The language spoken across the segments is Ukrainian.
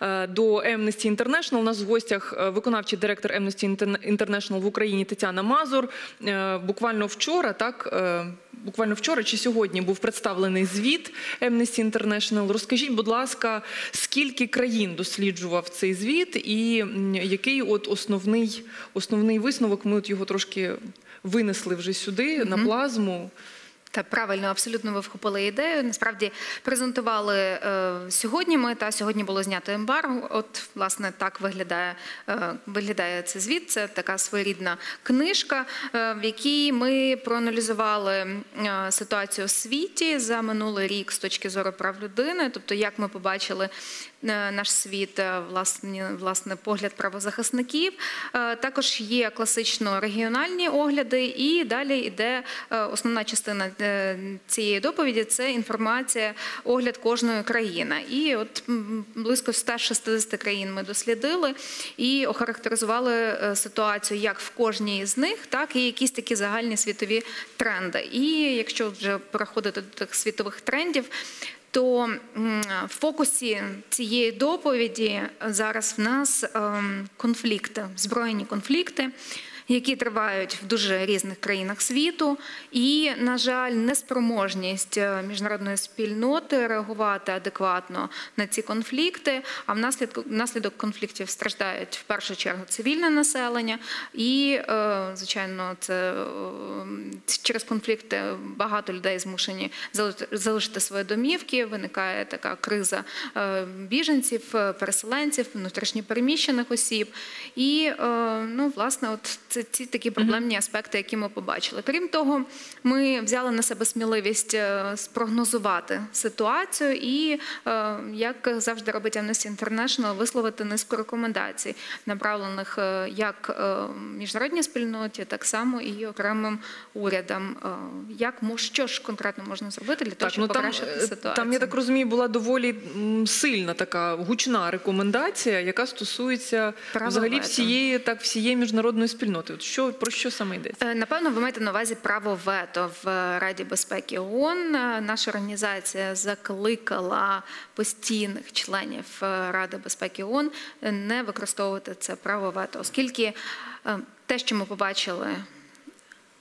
е, до Amnesty International. У нас в гостях е, виконавчий директор Amnesty Interna- International в Україні Тетяна Мазур. Е, Буквально вчора, так. Буквально вчора чи сьогодні був представлений звіт Amnesty International. Розкажіть, будь ласка, скільки країн досліджував цей звіт, і який от основний, основний висновок? Ми от його трошки винесли вже сюди на плазму. Та правильно, абсолютно ви вхопили ідею. Насправді презентували е, сьогодні. Ми та сьогодні було знято ембарго. От власне так виглядає е, виглядає цей звіт. Це така своєрідна книжка, е, в якій ми проаналізували е, ситуацію у світі за минулий рік з точки зору прав людини. Тобто, як ми побачили е, наш світ, е, власне, власне погляд правозахисників. Також є класично регіональні огляди, і далі йде основна частина цієї доповіді це інформація, огляд кожної країни. І от близько 160 країн ми дослідили і охарактеризували е, ситуацію як в кожній з них, так і якісь такі загальні світові тренди. І якщо вже переходити до тих світових трендів. То в фокусі цієї доповіді зараз в нас ем, конфлікти, збройні конфлікти, які тривають в дуже різних країнах світу, і, на жаль, неспроможність е, міжнародної спільноти реагувати адекватно на ці конфлікти. А внаслідок внаслідок конфліктів страждають в першу чергу цивільне населення, і, е, звичайно, це е, через конфлікти багато людей змушені залишити- свої домівки. Виникає така криза біженців, переселенців, внутрішньопереміщених осіб. І ну, власне, от це ці такі проблемні аспекти, які ми побачили. Крім того, ми взяли на себе сміливість е, спрогнозувати ситуацію і, е, як завжди робить Amnesty International, висловити низку рекомендацій, направлених е, як міжнародній спільноті, так само і окремим урядам. Як що ж конкретно можна зробити для того, ну щоб там, покращити ситуацію? там, я так розумію, була доволі сильна така гучна рекомендація, яка стосується взагалі всієї так всієї міжнародної спільноти. От що про що саме йдеться? Е, Напевно, ви маєте на увазі право вето в Раді безпеки ООН. Е, Наша організація закликала постійних членів е, Ради безпеки ООН не використовувати це право вето, оскільки те, що ми побачили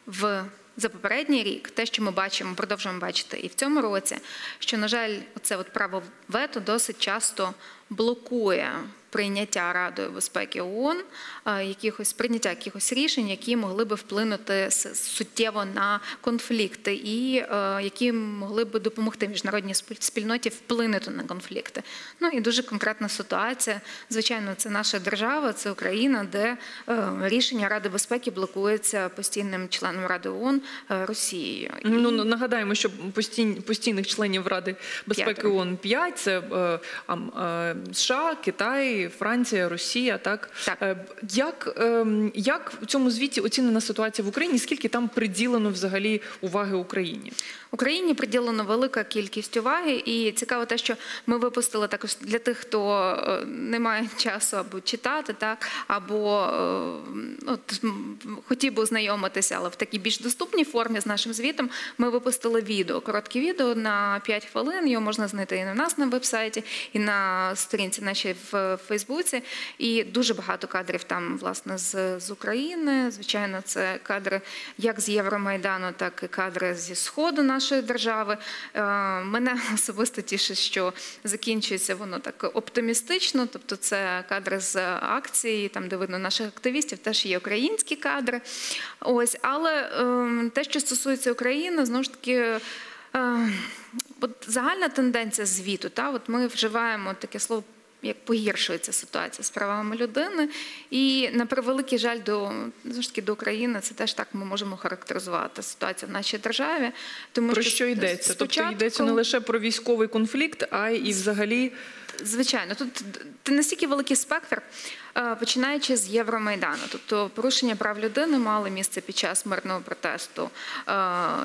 в за попередній рік, те, що ми бачимо, продовжуємо бачити і в цьому році, що, на жаль, це от право вето досить часто блокує прийняття Радою безпеки ООН якихось прийняття якихось рішень, які могли би вплинути суттєво на конфлікти, і е, які могли би допомогти міжнародній спіль- спільноті вплинути на конфлікти. Ну і дуже конкретна ситуація. Звичайно, це наша держава, це Україна, де е, рішення Ради безпеки блокується постійним членом Ради ООН е, Росією. Ну ну, нагадаємо, що постійні, постійних членів Ради безпеки П'ятеро. ООН 5 – це США, Китай, Франція, Росія. Так, Так. Е, як, е, як в цьому звіті оцінена ситуація в Україні? Скільки там приділено взагалі уваги Україні? Україні приділено велика кількість уваги, і цікаво те, що ми випустили також для тих, хто е, не має часу або читати, так або е, от, хотів би ознайомитися, але в такій більш доступній формі з нашим звітом. Ми випустили відео, коротке відео на 5 хвилин. Його можна знайти і на нас на вебсайті, і на сторінці нашій в Фейсбуці. І дуже багато кадрів там, власне, з, з України. Звичайно, це кадри як з Євромайдану, так і кадри зі сходу нашої держави. Е, Мене особисто тішить, що закінчується воно так оптимістично. Тобто, це кадри з акції, там де видно наших активістів, теж є українські кадри. Ось, але ем, те, що стосується України, знову ж таки. е, От загальна тенденція звіту, та от ми вживаємо таке слово. Як погіршується ситуація з правами людини, і на превеликий жаль до ж таки до України, це теж так ми можемо характеризувати ситуацію в нашій державі. Тому Про що йдеться? Тобто йдеться не лише про військовий конфлікт, а й і взагалі Звичайно, тут настільки великий спектр, е, починаючи з Євромайдану. Тобто порушення прав людини мали місце під час мирного протесту. Е,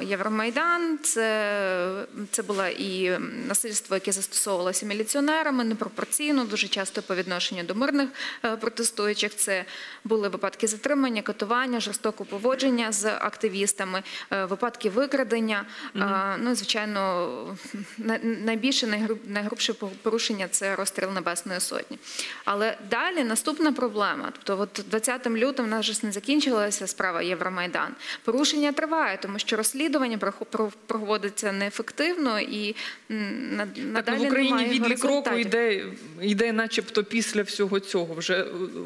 Євромайдан це, це було і насильство, яке застосовувалося міліціонерами, непропорційно, дуже часто по відношенню до мирних е, протестуючих. Це були випадки затримання, катування, жорстокого поводження з активістами, випадки викрадення. Е, Ну, звичайно, найбільше найгруб- найгрубше порушення це розстріл Небесної Сотні. Але далі наступна проблема. Тобто, от 20 лютого в нас же не закінчилася справа Євромайдан. Порушення триває, тому що розслідування проводиться неефективно і м, на- Так, ну, в Україні немає відлік року йде, йде начебто після всього цього. Вже е,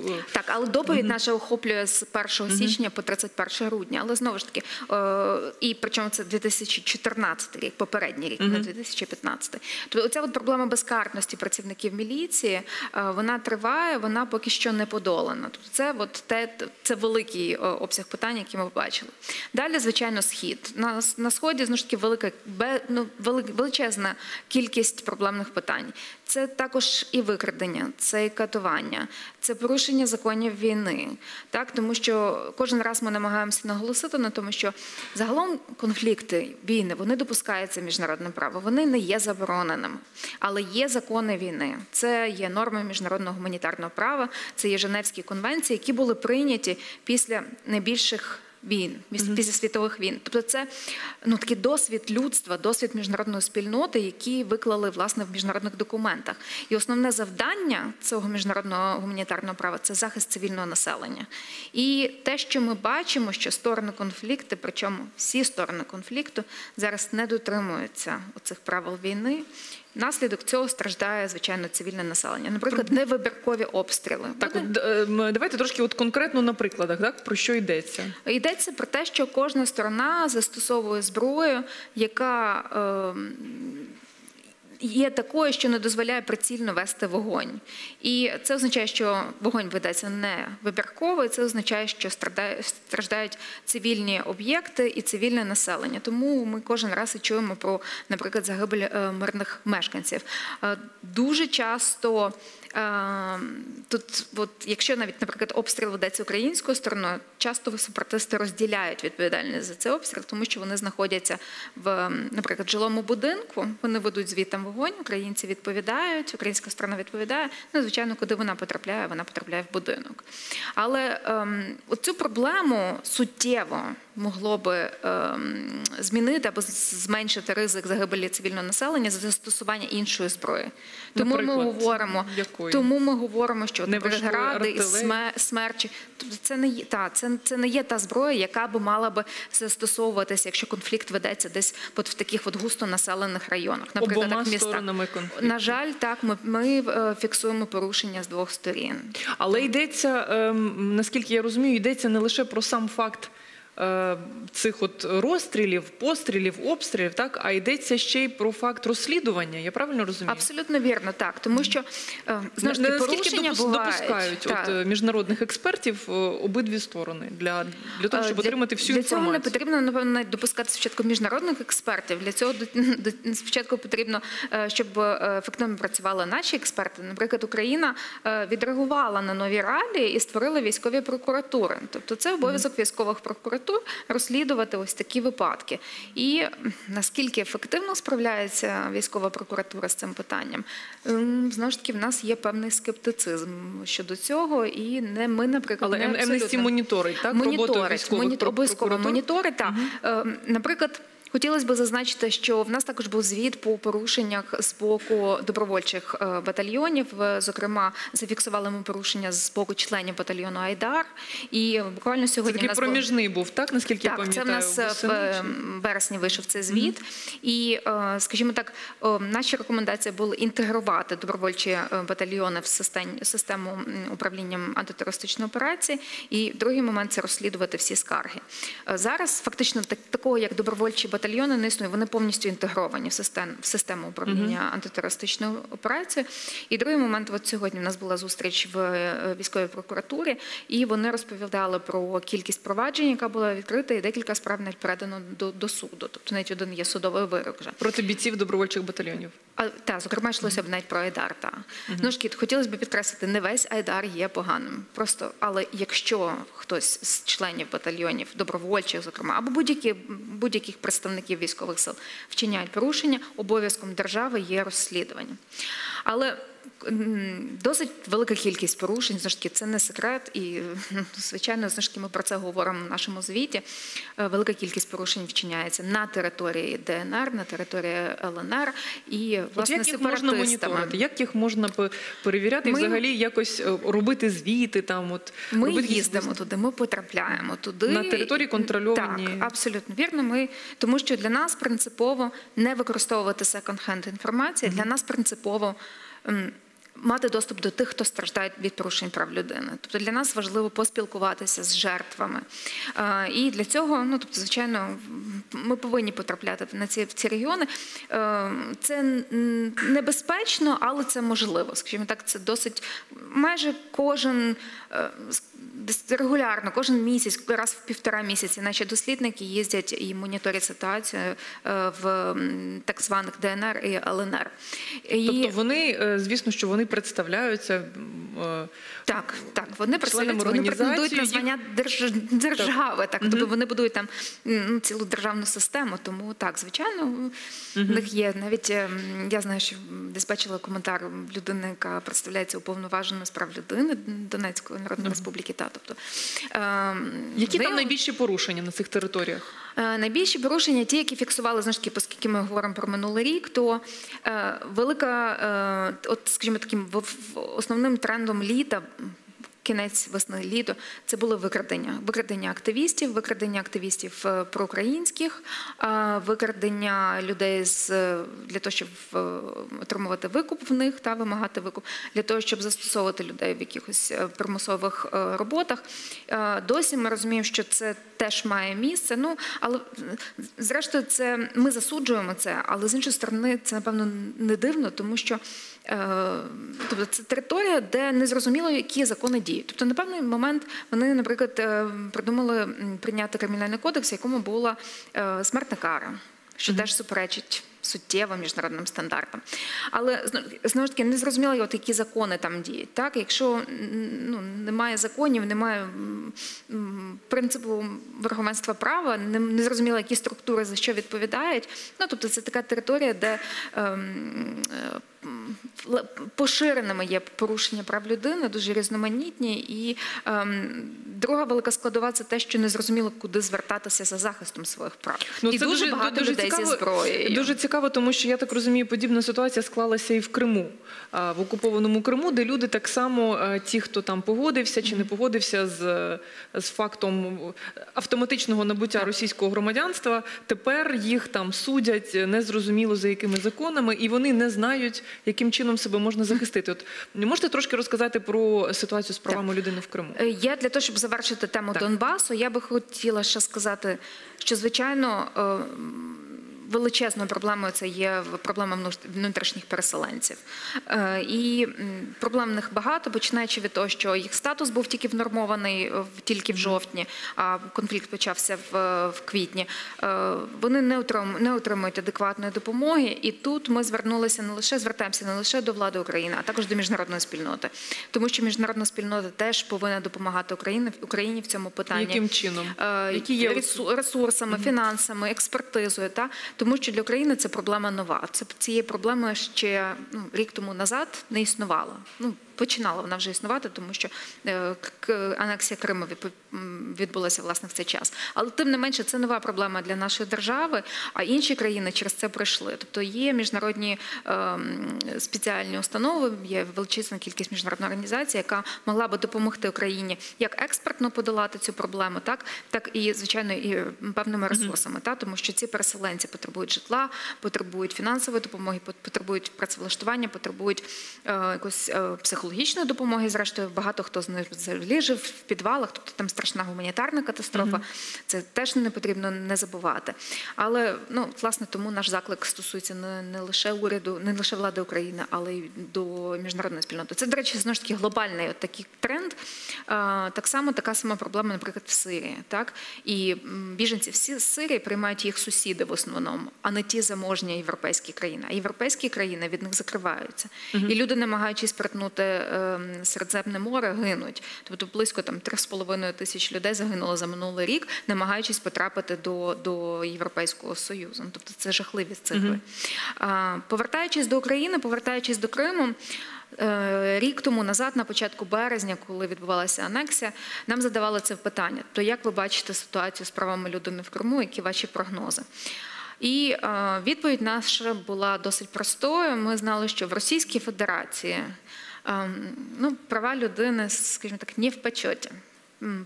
е, Так, але доповідь наша охоплює з 1 січня по 31 грудня. Але знову ж таки, е, і причому це 2014 рік, попередній рік, не 2015. Тобто оця от проблема безкарності працівників міліції, е, вона триває, вона поки що не подолана. Тобто це от те, це великий е, обсяг питань, які ми побачили. Далі, звичайно, схід. На, на сході знову ж таки велика ну, вели- величезна кількість проблемних питань. Це також і викрадення, це і катування, це порушення законів війни. Так, тому що кожен раз ми намагаємося наголосити на тому, що загалом конфлікти, війни, вони допускаються міжнародним правом, вони не є забороненими, але є закони війни. Це є норми міжнародного гуманітарного права, це є Женевські конвенції, які були прийняті після найбільших війн, піс- після світових війн. Тобто це ну, такий досвід людства, досвід міжнародної спільноти, які виклали власне в міжнародних документах. І основне завдання цього міжнародного гуманітарного права це захист цивільного населення. І те, що ми бачимо, що сторони конфлікту, причому всі сторони конфлікту зараз не дотримуються цих правил війни. Наслідок цього страждає звичайно цивільне населення. Наприклад, невибіркові обстріли. так, от, е, давайте трошки от конкретно на прикладах, так про що йдеться? Йдеться про те, що кожна сторона застосовує зброю, яка ем, є такою, що не дозволяє прицільно вести вогонь. І це означає, що вогонь ведеться не вибірково, і це означає, що страждають цивільні об'єкти і цивільне населення. Тому ми кожен раз і чуємо про, наприклад, загибель е, мирних мешканців. Е, Дуже часто Е, Тут, от, якщо навіть, наприклад, обстріл ведеться українською стороною, часто сепаратисти розділяють відповідальність за цей обстріл, тому що вони знаходяться в, наприклад, жилому будинку, вони ведуть звітом вогонь, українці відповідають, українська сторона відповідає. Ну, звичайно, куди вона потрапляє, вона потрапляє в будинок. Але ем, оцю проблему суттєво могло би ем, змінити або зменшити ризик загибелі цивільного населення за застосування іншої зброї. Тому Наприклад, ми говоримо, якої? тому ми говоримо, що гради смерчі. Це не є та це, це не є та зброя, яка би мала би застосовуватися, якщо конфлікт ведеться десь от в таких от густо населених районах, наприклад, Обома в конфлікту. На жаль, так ми, ми е, фіксуємо порушення з двох сторін. Але йдеться, ем, наскільки я розумію, йдеться не лише про сам факт. Е, Цих от розстрілів, пострілів, обстрілів, так а йдеться ще й про факт розслідування. Я правильно розумію? Абсолютно вірно, так тому що е, знову ж таки порушення бувають. допускають Так. от, е, міжнародних експертів обидві сторони для, для того, щоб Для- отримати всю для інформацію? цього не потрібно напевно допускати спочатку міжнародних експертів. Для цього до- спочатку потрібно, щоб ефективно працювали наші експерти. Наприклад, Україна відреагувала на нові реалії і створила військові прокуратури. Тобто, це обов'язок військових прокуратур розслідувати ось такі випадки. І наскільки ефективно справляється військова прокуратура з цим питанням, ем, знову ж таки, в нас є певний скептицизм щодо цього, і не ми, наприклад, Але не Amnesty моніторить так роботу моніторить, військових моні- про- обов'язково прокуратур? моніторить. Так. угу. Наприклад, хотілося б зазначити, що в нас також був звіт по порушеннях з боку добровольчих е, батальйонів. Е, Зокрема, зафіксували ми порушення з боку членів батальйону Айдар. І буквально сьогодні в такий нас був- проміжний був, так наскільки я так, це в нас е, в вересні вийшов цей звіт, і е, скажімо так, наші рекомендації були інтегрувати добровольчі батальйони в систему управління антитерористичної операції. І другий момент це розслідувати всі скарги. Зараз фактично так, такого, як добровольчі батальйони, не існує. Вони повністю інтегровані в систему, в систему управління антитерористичною операцією. І другий момент, от сьогодні в нас була зустріч в е, військовій прокуратурі, і вони розповідали про кількість проваджень, яка була відкрита, і декілька справ навіть передано до, до суду. Тобто навіть один є судовий вирок вже. проти бійців добровольчих батальйонів. А, та, зокрема, йшлося б навіть про Айдар. Та. Ну ж кіт, хотілося б підкреслити, не весь Айдар є поганим. Просто, але якщо хтось з членів батальйонів, добровольчих, зокрема, або будь-які, будь-яких представників військових сил вчиняють порушення, обов'язком держави є розслідування. Але досить велика кількість порушень. Знову ж таки, це не секрет, і ну, звичайно, знову ж таки, ми про це говоримо в нашому звіті. Е, Велика кількість порушень вчиняється на території ДНР, на території ЛНР і От власне як їх можна моніторити? Як їх можна пе- перевіряти і взагалі якось е, робити звіти там? От Ми їздимо туди, ми потрапляємо туди На території контрольовані? Так, абсолютно вірно. Ми тому, що для нас принципово не використовувати секонд-хенд інформації. Для нас принципово. Um, Мати доступ до тих, хто страждає від порушень прав людини. Тобто для нас важливо поспілкуватися з жертвами. Е, І для цього, ну тобто, звичайно, ми повинні потрапляти на ці в ці регіони. Е, Це небезпечно, але це можливо. Скажімо так, це досить майже кожен е, регулярно, кожен місяць, раз в півтора місяці, наші дослідники їздять і моніторять ситуацію в так званих ДНР і ЛНР. І... Тобто вони, звісно, що вони представляються. е, Так, так, вони представляють, вони претендують на звання держ... держави. Так, тобто вони будують там м, цілу державну систему. Тому так, звичайно, в них є навіть ем, я знаю, що десь бачила коментар людини, яка представляється уповноваженою з прав людини Донецької Народної Республіки. Та тобто ем, Які в там найбільші порушення на цих територіях? Е, Найбільші порушення, ті, які фіксували знову ж таки, оскільки ми говоримо про минулий рік, то е, велика, е, от скажімо таким основним трендом літа. Кінець весни літо це були викрадення. Викрадення активістів, викрадення активістів е, проукраїнських, е, викрадення людей з е, для того, щоб отримувати викуп в них та вимагати викуп, для того, щоб застосовувати людей в якихось примусових роботах. Досі ми розуміємо, що це теж має місце. Ну але зрештою, це ми засуджуємо це, але з іншої сторони, це напевно не дивно, тому що. Е, Тобто це територія, де не зрозуміло, які закони діють. Тобто, на певний момент вони, наприклад, е, придумали прийняти кримінальний кодекс, якому була е, смертна кара, що теж суперечить суттєво міжнародним стандартам. Але знову ж таки не зрозуміло, от які закони там діють. Так, якщо ну, немає законів, немає принципу верховенства права, не, не зрозуміло, які структури за що відповідають. Ну тобто, це така територія, де ем, е, поширеними є порушення прав людини, дуже різноманітні. І ем, друга велика складова це те, що не зрозуміло, куди звертатися за захистом своїх прав. і Ну, це дуже, багато людей зі зброєю. Дуже цікаво, тому що я так розумію, подібна ситуація склалася і в Криму, в окупованому Криму, де люди так само, е, ті, хто там погодився чи не погодився з, е, з фактом автоматичного набуття російського громадянства, тепер їх там судять е, незрозуміло за якими законами, і вони не знають, яким чином себе можна захистити. От можете трошки розказати про ситуацію з правами людини в Криму? Я для того, щоб завершити тему Так. Донбасу, я би хотіла ще сказати, що звичайно. Величезною проблемою це є проблема внутрішніх переселенців. Е, І проблем в них багато, починаючи від того, що їх статус був тільки внормований е, тільки в жовтні, а конфлікт почався в, квітні. Е, Вони не отримують, не отримують адекватної допомоги. І тут ми звернулися не лише звертаємося не лише до влади України, а також до міжнародної спільноти, тому що міжнародна спільнота теж повинна допомагати Україні Україні в цьому питанні. Яким чином? Які є ресурсами, фінансами, експертизою, та тому що для України це проблема нова. Це цієї проблеми ще ну, рік тому назад не існувало. Ну починала вона вже існувати, тому що е, анексія Криму відбулася власне в цей час. Але тим не менше, це нова проблема для нашої держави. А інші країни через це пройшли. Тобто є міжнародні ем, спеціальні установи, є величезна кількість міжнародних організацій, яка могла би допомогти Україні як експертно подолати цю проблему, так так і звичайно і певними ресурсами. Та тому що ці переселенці потребують житла, потребують фінансової допомоги, потребують працевлаштування, потребують е, якось е, психологічної допомоги. Зрештою, багато хто з них взагалі жив в підвалах, тобто там страшна гуманітарна катастрофа. Це теж не потрібно не забувати. Але ну власне тому наш заклик стосується не, не лише уряду, не лише влади України, але й до міжнародної спільноти. Це, до речі, знову ж таки глобальний от такий тренд. А, Так само така сама проблема, наприклад, в Сирії. Так і біженці всі з Сирії приймають їх сусіди в основному, а не ті заможні європейські країни. А європейські країни від них закриваються. І люди, намагаючись перетнути ем, Середземне море, гинуть. Тобто близько там 3,5 тисяч людей загинуло за минулий рік, намагаючись потрапити до, до Європейського Союзу. Ну, Тобто це жахливі цифри. А, Повертаючись до України, повертаючись до Криму. Е, Рік тому назад, на початку березня, коли відбувалася анексія, нам задавали це питання: то як ви бачите ситуацію з правами людини в Криму, які ваші прогнози? І е, відповідь наша була досить простою. Ми знали, що в Російській Федерації ну, права людини, скажімо так, не в почоті.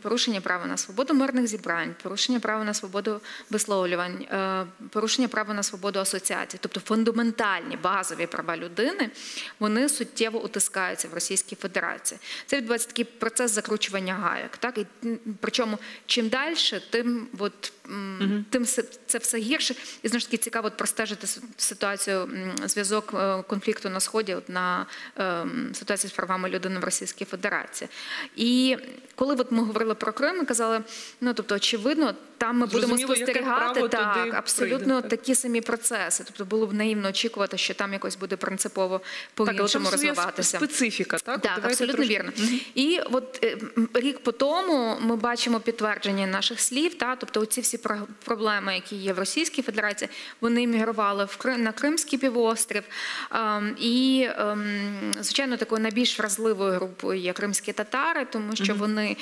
Порушення права на свободу мирних зібрань, порушення права на свободу висловлювань, е, порушення права на свободу асоціації, тобто фундаментальні базові права людини, вони суттєво утискаються в Російській Федерації. Це відбувається такий процес закручування гайок. Так? І, причому чим далі, тим, от, м, тим це все гірше. І знову ж таки цікаво от простежити ситуацію, зв'язок е, конфлікту на Сході от, на ем, ситуацію з правами людини в Російській Федерації. І коли от ми говорили про Крим, ми казали, ну тобто, очевидно, там ми будемо Зрозуміло, спостерігати так, абсолютно прийде, так. такі самі процеси. Тобто було б наївно очікувати, що там якось буде принципово по-іншому розвиватися. специфіка, так? Так, Давайте абсолютно трошки- вірно. І от е, рік по тому ми бачимо підтвердження наших слів. Та тобто, оці всі про- проблеми, які є в Російській Федерації, вони мігрували в Крим на Кримський півострів. Ем, І ем, звичайно, такою найбільш вразливою групою є кримські татари, тому що вони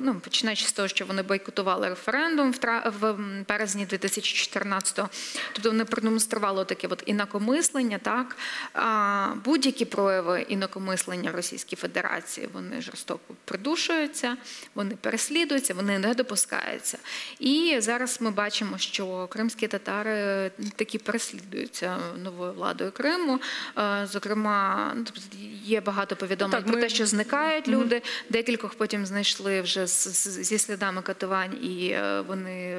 ну починаючи з того, що вони бойкотували референдум в тра- в березні 2014-го. Тобто вони продемонстрували таке от інакомислення, так а будь-які прояви інакомислення в Російській Федерації вони жорстоко придушуються, вони переслідуються, вони не допускаються. І зараз ми бачимо, що кримські татари такі переслідуються новою владою Криму. Е, Зокрема, ну, тобто є багато повідомлень Так, про ми- те, що зникають люди. Декількох потім знайшли вже з- з- зі слідами катувань, і е, вони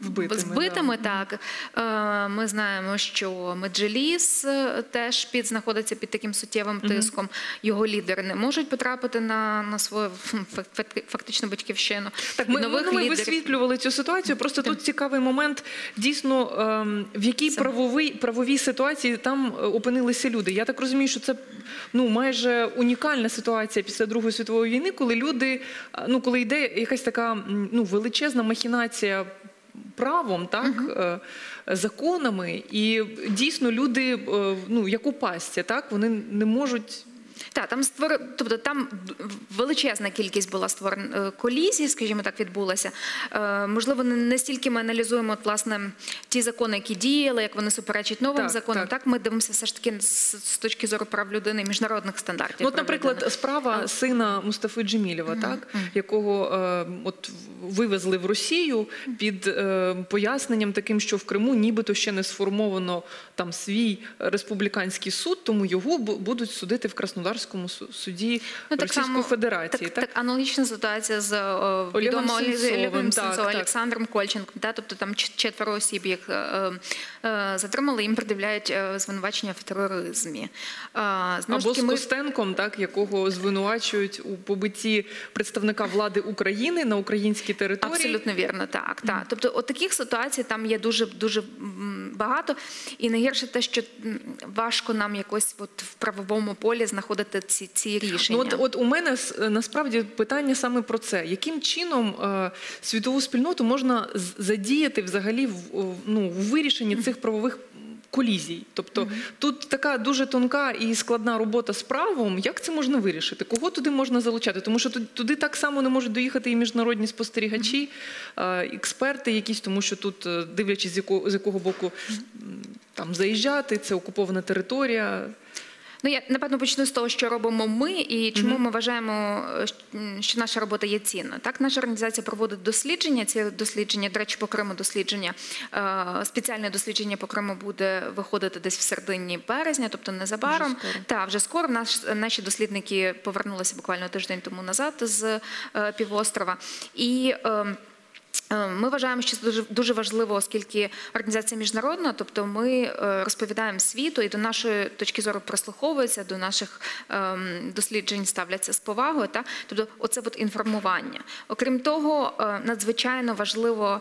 Вбитими, збитими. Так Е, ми знаємо, що Меджеліс е, теж під знаходиться під таким суттєвим тиском. Його лідери не можуть потрапити на, на свою фак- фак- фактично батьківщину. Так, ми, нових ми лідерів. висвітлювали цю ситуацію. Просто тут цікавий момент. Дійсно, ем, в якій правовій правовій ситуації там е, опинилися люди. Я так розумію, що це ну майже унікальна ситуація після Другої світової війни, коли люди, ну коли йде якась така ну величезна махінація. Правом, так угу. законами, і дійсно люди, е, ну як у пастці, так вони не можуть Так, там створ... тобто там величезна кількість була створена е, колізій, скажімо так, відбулася. Е, Можливо, не не стільки ми аналізуємо от, власне ті закони, які діяли, як вони суперечать новим Так, законам. так. Так. ми дивимося все ж таки з, з точки зору прав людини, і міжнародних стандартів. Ну, от, наприклад, людини. справа сина Мустафи Джемілєва, так якого е, от вивезли в Росію під е, поясненням таким, що в Криму нібито ще не сформовано там свій республіканський суд, тому його бу- будуть судити в Краснодарському су- суді Ну, так Російської само, Федерації. Так, так, аналогічна ситуація з о, відомим. Олександром Кольченком. Та, тобто там четверо осіб, їх е, е, затримали, їм пред'являють е, звинувачення в тероризмі. Е, Або з таки, ми- Костенком, так якого звинувачують у побитті представника влади України на українській території. Абсолютно вірно, так. так. Тобто, от таких ситуацій там є дуже дуже багато. І найгірше те, що важко нам якось от в правовому полі знаходити ці, ці рішення. Ну, от, от у мене насправді питання саме про це: яким чином е, світову спільноту можна задіяти взагалі в, ну, в вирішенні цих правових колізій? Тобто тут така дуже тонка і складна робота з правом. Як це можна вирішити? Кого туди можна залучати? Тому що туди, туди так само не можуть доїхати і міжнародні спостерігачі, е, експерти, якісь, тому що тут, е, дивлячись, з якого, з якого боку там заїжджати, це окупована територія. Ну я напевно почну з того, що робимо ми, і чому ми вважаємо, е, що наша робота є цінна. Так, наша організація проводить дослідження. Ці дослідження, до речі, по Криму дослідження е, спеціальне дослідження по Криму буде виходити десь в середині березня, тобто незабаром. Вже скоро. Та вже скоро наш наші дослідники повернулися буквально тиждень тому назад з е, півострова і. Е, Ми вважаємо, що це дуже дуже важливо, оскільки організація міжнародна, тобто ми е, розповідаємо світу і до нашої точки зору прослуховується до наших ем, досліджень ставляться з повагою. Та тобто, оце от інформування. Окрім того, е, надзвичайно важливо.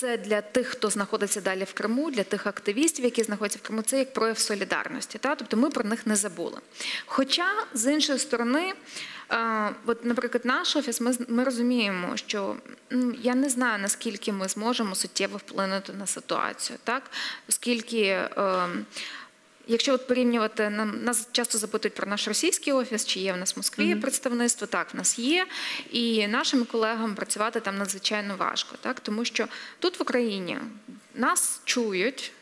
Це для тих, хто знаходиться далі в Криму, для тих активістів, які знаходяться в Криму, це як прояв солідарності. Та? Тобто ми про них не забули. Хоча, з іншої сторони, е, от, наприклад, наш офіс, ми, ми розуміємо, що я не знаю, наскільки ми зможемо суттєво вплинути на ситуацію, так? оскільки. Е, Якщо от порівнювати, нам нас часто запитують про наш російський офіс, чи є в нас в Москві представництво. Так, в нас є, і нашим колегам працювати там надзвичайно важко, так тому що тут в Україні нас чують.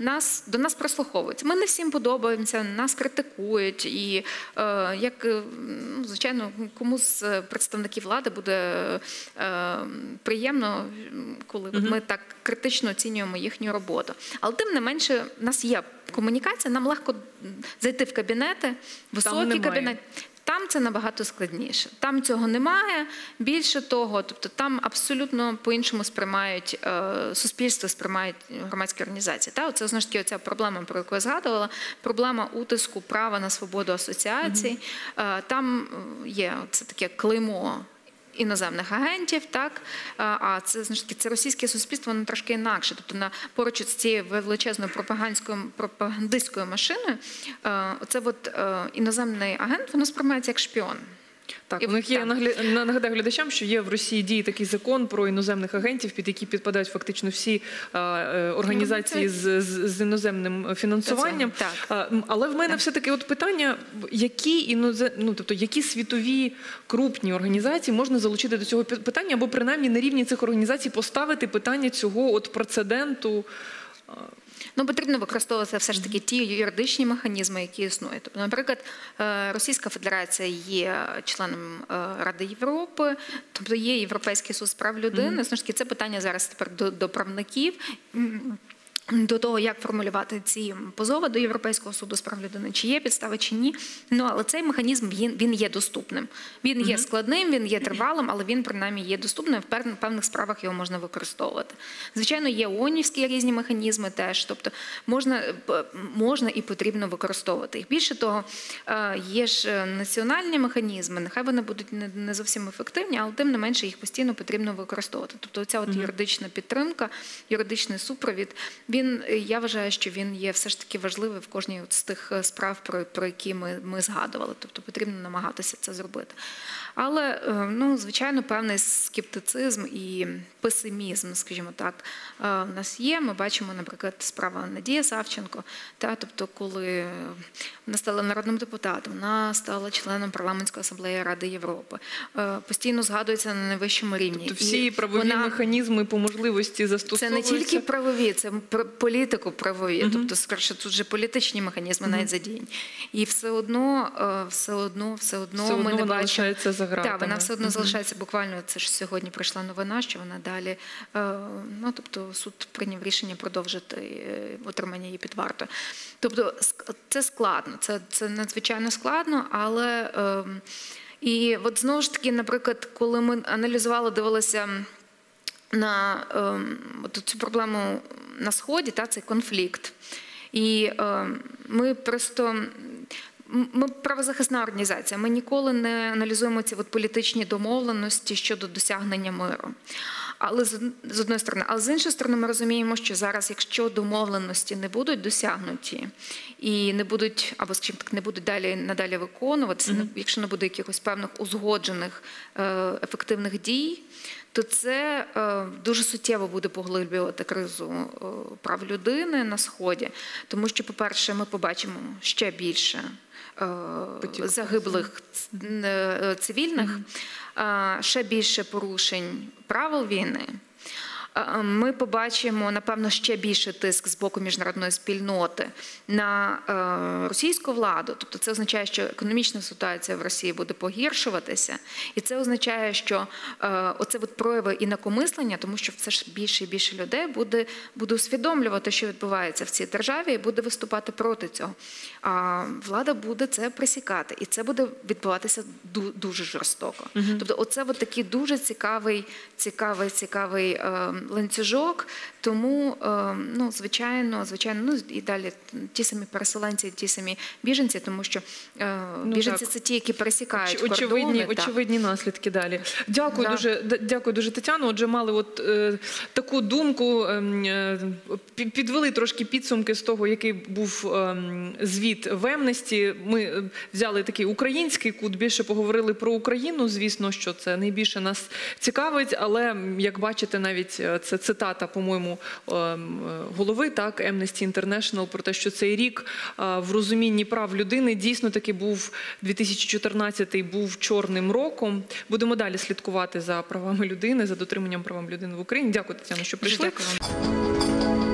Нас до нас прислуховуються. Ми не всім подобаємося, нас критикують, і е, як е, ну, звичайно, кому з представників влади буде е, приємно, коли от ми так критично оцінюємо їхню роботу. Але тим не менше, в нас є комунікація, нам легко зайти в кабінети, високі кабінети. Там це набагато складніше. Там цього немає. Більше того, тобто там абсолютно по-іншому сприймають е, суспільство, сприймають громадські організації. Та це знову ж таки оця проблема, про яку я згадувала. Проблема утиску права на свободу асоціацій. Е, там е, є це таке клеймо. Іноземних агентів, так А, це значить, це російське суспільство воно трошки інакше. Тобто на поруч з цією величезною пропагандською пропагандистською машиною, е, оце от е, іноземний агент воно сприймається як шпіон. Так, І у них є нагадаю глядачам, що є в Росії діє такий закон про іноземних агентів, під які підпадають фактично всі е, організації з, з, з іноземним фінансуванням. Так. Але в мене все таки от питання: які інозе... ну, тобто, які світові крупні організації можна залучити до цього питання, або принаймні на рівні цих організацій поставити питання цього от прецеденту. Ну, потрібно використовувати все ж таки ті юридичні механізми, які існують. Тобто, наприклад, е, Російська Федерація є членом е, Ради Європи, тобто є Європейський суд з прав людини. Знову ж таки, це питання зараз тепер до, до правників. До того, як формулювати ці позови до Європейського суду з прав людини, чи є підстави, чи ні. Ну але цей механізм він, він є доступним. Він є складним, він є тривалим, але він принаймні є доступним. В певних справах його можна використовувати. Звичайно, є ООНівські різні механізми теж. Тобто можна, можна і потрібно використовувати їх. Більше того, е, є ж е, національні механізми, нехай вони будуть не, не зовсім ефективні, але тим не менше їх постійно потрібно використовувати. Тобто, ця от юридична підтримка, юридичний супровід. Він е, я вважаю, що він є все ж таки важливий в кожній з тих е, справ, про, про які ми, ми згадували. Тобто потрібно намагатися це зробити. Але е, ну, звичайно, певний скептицизм і песимізм, скажімо так, е, в нас є. Ми бачимо, наприклад, справа Надія Савченко. Та, тобто, коли вона стала народним депутатом, вона стала членом парламентської асамблеї Ради Європи. Постійно згадується на найвищому рівні. Тобто всі правові вона- механізми по можливості це не тільки правові, це політико правові, тобто скоріше тут же політичні механізми навіть задіяні. І все одно, е, все одно, все одно Все ми одно не вона бачимо. лишається за ґратами. Так, вона все одно залишається буквально. Це ж сьогодні прийшла новина, що вона далі. е, Ну тобто суд прийняв рішення продовжити е, отримання її під вартою. Тобто, це складно, це, це надзвичайно складно, але. ем, І от знову ж таки, наприклад, коли ми аналізували, дивилися на от цю проблему на сході, та цей конфлікт. І ем, ми просто. Ми правозахисна організація. Ми ніколи не аналізуємо ці от політичні домовленості щодо досягнення миру. Але з з одної сторони, але з іншої сторони, ми розуміємо, що зараз, якщо домовленості не будуть досягнуті і не будуть, або скажімо так, не будуть далі надалі виконуватися, не- якщо не буде якихось певних узгоджених е, ефективних дій, то це е, дуже суттєво буде поглиблювати кризу е, прав людини на сході, тому що, по-перше, ми побачимо ще більше. е, Потік. Загиблих цивільних, ще більше порушень правил війни. Ми побачимо, напевно, ще більше тиск з боку міжнародної спільноти на е, російську владу. Тобто, це означає, що економічна ситуація в Росії буде погіршуватися, і це означає, що е, оце от прояви інакомислення, тому що все ж більше і більше людей буде, буде усвідомлювати, що відбувається в цій державі, і буде виступати проти цього. А влада буде це присікати, і це буде відбуватися ду- дуже жорстоко. Тобто, оце от такий дуже цікавий, цікавий, цікавий е, ланцюжок. Тому, е, ну, звичайно, звичайно, ну і далі ті самі переселенці, ті самі біженці, тому що е, Ну, біженці так. це ті, які пересікають Оч- очевидні, кордони. так. очевидні наслідки далі. Дякую Да. дуже, дякую дуже, Тетяно. Отже, мали от е, таку думку, ем, е, підвели трошки підсумки з того, який був ем, звіт в Емнесті. Ми е, взяли такий український кут, більше поговорили про Україну. Звісно, що це найбільше нас цікавить, але як бачите, навіть е, е, це цитата, по-моєму, ем, голови так Amnesty International про те, що цей рік е, в розумінні прав людини дійсно таки був 2014 був чорним роком. Будемо далі слідкувати за правами людини, за дотриманням правам людини в Україні. Дякую, Тетяно, що прийшли. дякую вам.